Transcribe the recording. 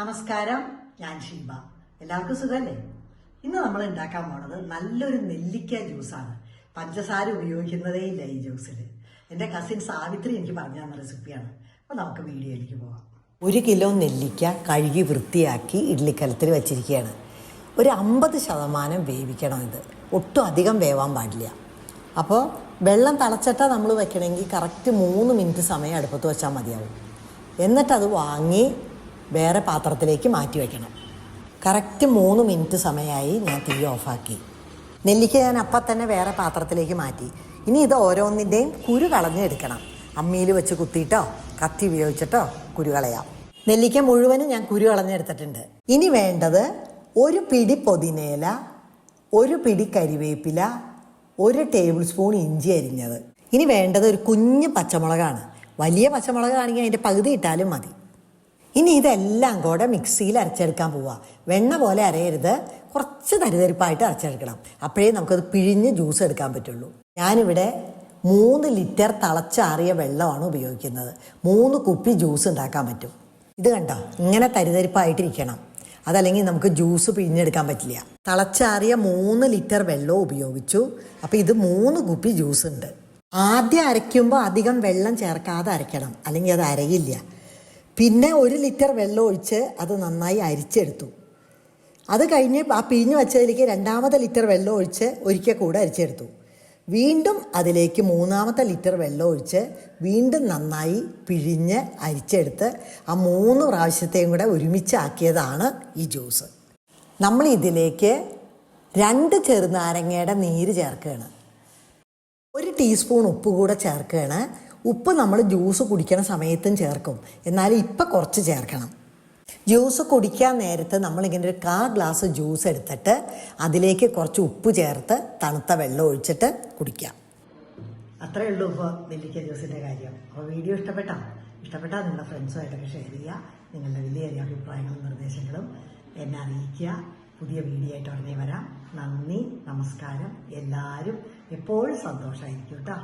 നമസ്കാരം ഞാൻ ഷീബ. എല്ലാവർക്കും സുഖമല്ലേ ഇന്ന് നമ്മൾ ഉണ്ടാക്കാൻ പോണത് നല്ലൊരു നെല്ലിക്ക ജ്യൂസാണ്. പഞ്ചസാര ഉപയോഗിക്കുന്നതേ ഇല്ല ഈ ജ്യൂസിൽ എന്റെ കസിൻ സാവിത്രി എനിക്ക് പറഞ്ഞു തന്ന റെസിപ്പിയാണ് അപ്പോൾ നമുക്ക് വീഡിയോയിലേക്ക് പോകാം ഒരു കിലോ നെല്ലിക്ക കഴുകി വൃത്തിയാക്കി ഇഡ്ലിക്കലത്തിൽ വെച്ചിരിക്കുകയാണ്. ഒരു അമ്പത് ശതമാനം വേവിക്കണം ഇത്. ഒട്ടും അധികം വേവാൻ പാടില്ല. അപ്പോൾ വെള്ളം തിളച്ചിട്ടാ നമ്മൾ വെക്കണമെങ്കിൽ കറക്റ്റ് മൂന്ന് മിനിറ്റ് സമയം അടുപ്പത്ത് വെച്ചാൽ മതിയാവും. എന്നിട്ടത് വാങ്ങി വേറെ പാത്രത്തിലേക്ക് മാറ്റി വയ്ക്കണം കറക്റ്റ് മൂന്ന് മിനിറ്റ് സമയമായി ഞാൻ തീ ഓഫാക്കി. നെല്ലിക്ക ഞാൻ അപ്പം തന്നെ വേറെ പാത്രത്തിലേക്ക് മാറ്റി. ഇനി ഇത് ഓരോന്നിന്റെയും കുരു കളഞ്ഞെടുക്കണം. അമ്മിയിൽ വെച്ച് കുത്തിയിട്ടോ കത്തി ഉപയോഗിച്ചിട്ടോ കുരു കളയാം. നെല്ലിക്ക മുഴുവനും ഞാൻ കുരു കളഞ്ഞെടുത്തിട്ടുണ്ട്. ഇനി വേണ്ടത് ഒരു പിടി പൊതിനേല ഒരു പിടി കരിവേപ്പില ഒരു ടേബിൾ സ്പൂൺ ഇഞ്ചി അരിഞ്ഞത്. ഇനി വേണ്ടത് ഒരു കുഞ്ഞ് പച്ചമുളകാണ്. വലിയ പച്ചമുളകാണെങ്കിൽ അതിന്റെ പകുതി ഇട്ടാലും മതി. ഇനി ഇതെല്ലാം കൂടെ മിക്സിയിൽ അരച്ചെടുക്കാൻ പോവുക വെണ്ണ പോലെ അരയരുത്. കുറച്ച് തരിതരിപ്പായിട്ട് അരച്ചെടുക്കണം. അപ്പോഴേ നമുക്കത് പിഴിഞ്ഞ് ജ്യൂസ് എടുക്കാൻ പറ്റുള്ളൂ. ഞാനിവിടെ മൂന്ന് ലിറ്റർ തിളച്ചാറിയ വെള്ളമാണ് ഉപയോഗിക്കുന്നത്. മൂന്ന് കുപ്പി ജ്യൂസ് ഉണ്ടാക്കാൻ പറ്റും. ഇത് കണ്ടോ? ഇങ്ങനെ തരിതരിപ്പായിട്ടിരിക്കണം. അതല്ലെങ്കിൽ നമുക്ക് ജ്യൂസ് പിഴിഞ്ഞെടുക്കാൻ പറ്റില്ല. തിളച്ചാറിയ മൂന്ന് ലിറ്റർ വെള്ളം ഉപയോഗിച്ചു. അപ്പോൾ ഇത് മൂന്ന് കുപ്പി ജ്യൂസ് ഉണ്ട്. ആദ്യം അരയ്ക്കുമ്പോൾ അധികം വെള്ളം ചേർക്കാതെ അരയ്ക്കണം. അല്ലെങ്കിൽ അത് അരയില്ല. പിന്നെ ഒരു ലിറ്റർ വെള്ളം ഒഴിച്ച് അത് നന്നായി അരിച്ചെടുത്തു. അത് കഴിഞ്ഞ് ആ പിഴിഞ്ഞ് വെച്ചതിലേക്ക് രണ്ടാമത്തെ ലിറ്റർ വെള്ളം ഒഴിച്ച് ഒരിക്കൽ കൂടെ അരിച്ചെടുത്തു. വീണ്ടും അതിലേക്ക് മൂന്നാമത്തെ ലിറ്റർ വെള്ളം ഒഴിച്ച് വീണ്ടും നന്നായി പിഴിഞ്ഞ് അരിച്ചെടുത്ത് ആ മൂന്ന് പ്രാവശ്യത്തെയും കൂടെ ഒരുമിച്ചാക്കിയതാണ് ഈ ജ്യൂസ്. നമ്മൾ ഇതിലേക്ക് രണ്ട് ചെറുനാരങ്ങയുടെ നീര് ചേർക്കുകയാണ്. ഒരു ടീസ്പൂൺ ഉപ്പ് കൂടെ ചേർക്കുകയാണ്. ഉപ്പ് നമ്മൾ ജ്യൂസ് കുടിക്കണ സമയത്തും ചേർക്കും. എന്നാൽ ഇപ്പം കുറച്ച് ചേർക്കണം. ജ്യൂസ് കുടിക്കാൻ നേരത്ത് നമ്മളിങ്ങനെ ഒരു കാ ഗ്ലാസ് ജ്യൂസ് എടുത്തിട്ട് അതിലേക്ക് കുറച്ച് ഉപ്പ് ചേർത്ത് തണുത്ത വെള്ളം ഒഴിച്ചിട്ട് കുടിക്കാം. അത്രയേ ഉള്ളൂ ഇപ്പോൾ നെല്ലിക്ക ജ്യൂസിന്റെ കാര്യം. അപ്പോൾ വീഡിയോ ഇഷ്ടപ്പെട്ടോ? ഇഷ്ടപ്പെട്ടാൽ നിങ്ങളുടെ ഫ്രണ്ട്സുമായിട്ടൊക്കെ ഷെയർ ചെയ്യുക. നിങ്ങളുടെ വലിയ അഭിപ്രായങ്ങളും നിർദ്ദേശങ്ങളും എന്നെ അറിയിക്കുക. പുതിയ വീഡിയോ ആയിട്ട് ഉടനെ വരാം. നന്ദി നമസ്കാരം. എല്ലാവരും എപ്പോഴും സന്തോഷമായിരിക്കും കേട്ടോ.